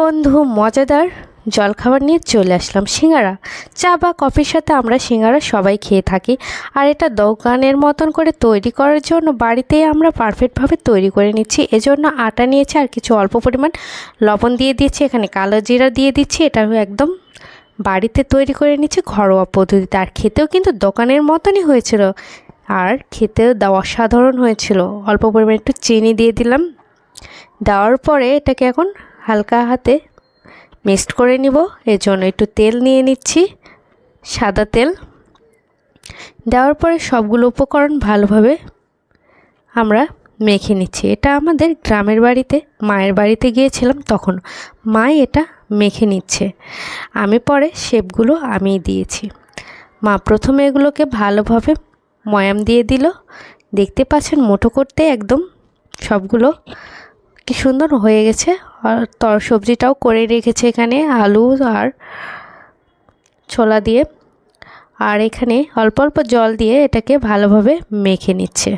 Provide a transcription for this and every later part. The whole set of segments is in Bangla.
বন্ধু, মজাদার জলখাবার নিয়ে চলে আসলাম সিঙ্গারা। চা বা কফির সাথে আমরা সিঙ্গারা সবাই খেয়ে থাকি আর এটা দোকানের মতন করে তৈরি করার জন্য বাড়িতেই আমরা পারফেক্টভাবে তৈরি করে নিচ্ছি। এজন্য আটা নিয়েছি আর কিছু অল্প পরিমাণ লবণ দিয়ে দিয়েছি এখানে কালো জিরা দিয়ে দিচ্ছি এটা একদম বাড়িতে তৈরি করে নিচ্ছি ঘরোয়া পদ্ধতিতে। আর খেতেও কিন্তু দোকানের মতনই হয়েছিল আর খেতেও দেওয়া অসাধারণ হয়েছিল। অল্প পরিমাণ একটু চিনি দিয়ে দিলাম। দেওয়ার পরে এটাকে এখন হালকা হাতে মিক্সড করে নিব। এর জন্য একটু তেল নিয়ে নিচ্ছি, সাদা তেল। দেওয়ার পরে সবগুলো উপকরণ ভালোভাবে আমরা মেখে নিচ্ছি। এটা আমাদের গ্রামের বাড়িতে, মায়ের বাড়িতে গিয়েছিলাম, তখন মা এটা মেখে নিচ্ছে। আমি পরে শেপগুলো আমি দিয়েছি। মা প্রথমে এগুলোকে ভালোভাবে ময়াম দিয়ে দিল। দেখতে পাচ্ছেন, মোটো করতে একদম সবগুলো কি সুন্দর হয়ে গেছে। আর তর সবজিটাও করে রেখেছে এখানে, আলু আর ছোলা দিয়ে। আর এখানে অল্প অল্প জল দিয়ে এটাকে ভালোভাবে মেখে নিচ্ছে।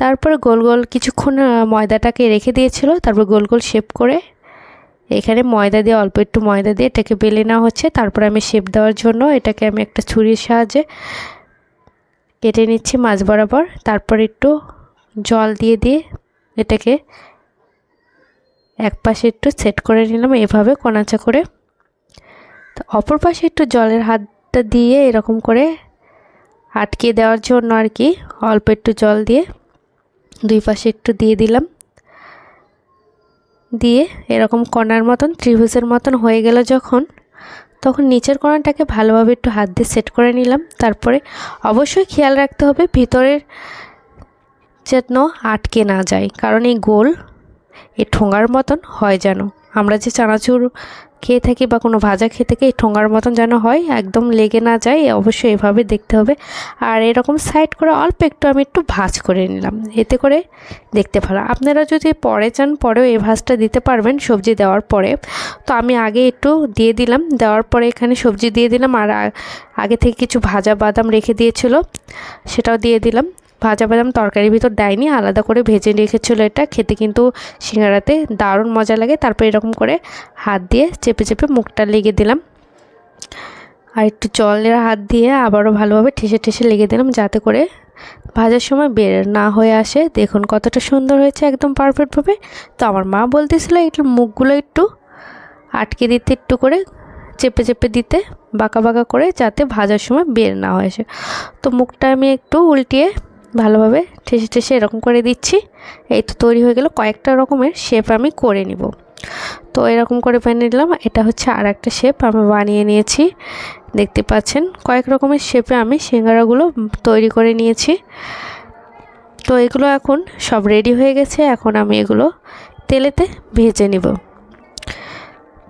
তারপর গোল গোল কিছুক্ষণ ময়দাটাকে রেখে দিয়েছিল। তারপর গোল গোল শেপ করে এখানে ময়দা দিয়ে, অল্প একটু ময়দা দিয়ে এটাকে বেলে নেওয়া হচ্ছে। তারপর আমি শেপ দেওয়ার জন্য এটাকে আমি একটা ছুরির সাহায্যে কেটে নিচ্ছি মাছ বরাবর। তারপর একটু জল দিয়ে দিয়ে এটাকে এক পাশে একটু সেট করে নিলাম, এভাবে কোনাচা করে। তো অপর পাশে একটু জলের হাতটা দিয়ে এরকম করে আটকে দেওয়ার জন্য আর কি, অল্প একটু জল দিয়ে দুই পাশে একটু দিয়ে দিলাম। দিয়ে এরকম কণার মতন, ত্রিভুজের মতন হয়ে গেল যখন, তখন নিচের কণাটাকে ভালোভাবে একটু হাত দিয়ে সেট করে নিলাম। তারপরে অবশ্যই খেয়াল রাখতে হবে, ভিতরের যেন আটকে না যায়, কারণ এই গোল এই ঠোঙার মতন হয় যেন। আমরা যে চানাচুর খেয়ে থাকি বা কোনো ভাজা খেয়ে থাকি, এই ঠোঙার মতন যেন হয়, একদম লেগে না যায়, অবশ্যই এভাবে দেখতে হবে। আর এরকম সাইড করে অল্প একটু আমি একটু ভাজ করে নিলাম, এতে করে দেখতে ভালো। আপনারা যদি পরে চান, পরেও এই ভাজটা দিতে পারবেন সবজি দেওয়ার পরে। তো আমি আগে একটু দিয়ে দিলাম, দেওয়ার পরে এখানে সবজি দিয়ে দিলাম, আর আগে থেকে কিছু ভাজা বাদাম রেখে দিয়েছিল, সেটাও দিয়ে দিলাম। ভাজা বাদাম তরকারির ভিতর দেয়নি, আলাদা করে ভেজে রেখেছিলো এটা। খেতে কিন্তু সিঙ্গারাতে দারুণ মজা লাগে। তারপর এরকম করে হাত দিয়ে চেপে চেপে মুখটা লেগে দিলাম। আর একটু জলের হাত দিয়ে আবারও ভালোভাবে ঠেসে ঠেসে লেগে দিলাম যাতে করে ভাজার সময় বের না হয়ে আসে। দেখুন কতটা সুন্দর হয়েছে, একদম পারফেক্টভাবে তো আমার মা বলতেছিল একটু মুখগুলো একটু আটকে দিতে, একটু করে চেপে চেপে দিতে, বাঁকা বাঁকা করে যাতে ভাজার সময় বের না হয়ে আসে। তো মুখটা আমি একটু উল্টিয়ে ভালোভাবে ঠেসে ঠেসে এরকম করে দিচ্ছি। এই তো তৈরি হয়ে গেল। কয়েকটা রকমের শেপ আমি করে নিব। তো এরকম করে বানিয়ে নিলাম। এটা হচ্ছে আর একটা শেপ আমি বানিয়ে নিয়েছি। দেখতে পাচ্ছেন, কয়েক রকমের শেপে আমি সিঙ্গারাগুলো তৈরি করে নিয়েছি। তো এগুলো এখন সব রেডি হয়ে গেছে। এখন আমি এগুলো তেলেতে ভেজে নিব।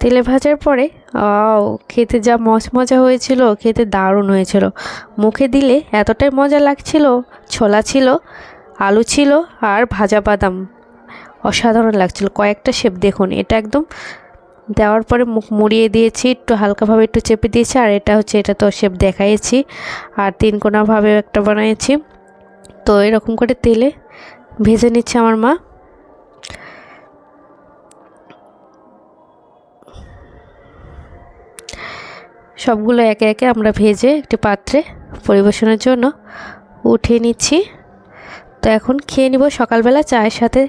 তেলে ভাজার পরে আও খেতে যা মজমজা হয়েছিল, খেতে দারুণ হয়েছিল। মুখে দিলে এতটাই মজা লাগছিল, ছোলা ছিল, আলু ছিল আর ভাজা বাদাম। অসাধারণ লাগছিল। কয়েকটা শেপ দেখুন, এটা একদম দেওয়ার পরে মুখ মুড়িয়ে দিয়েছি, একটু হালকাভাবে একটু চেপে দিয়েছি, আর এটা হচ্ছে, এটা তো শেপ দেখাইছি আর তিন কোনাভাবে একটা বানিয়েছি তো এরকম করে তেলে ভেজে নিচ্ছে আমার মা। সবগুলো একে একে আমরা ভেজে একটি পাত্রে পরিবেশনের জন্য উঠিয়ে নিচ্ছি। তো এখন খেয়ে নিব সকালবেলা চায়ের সাথে।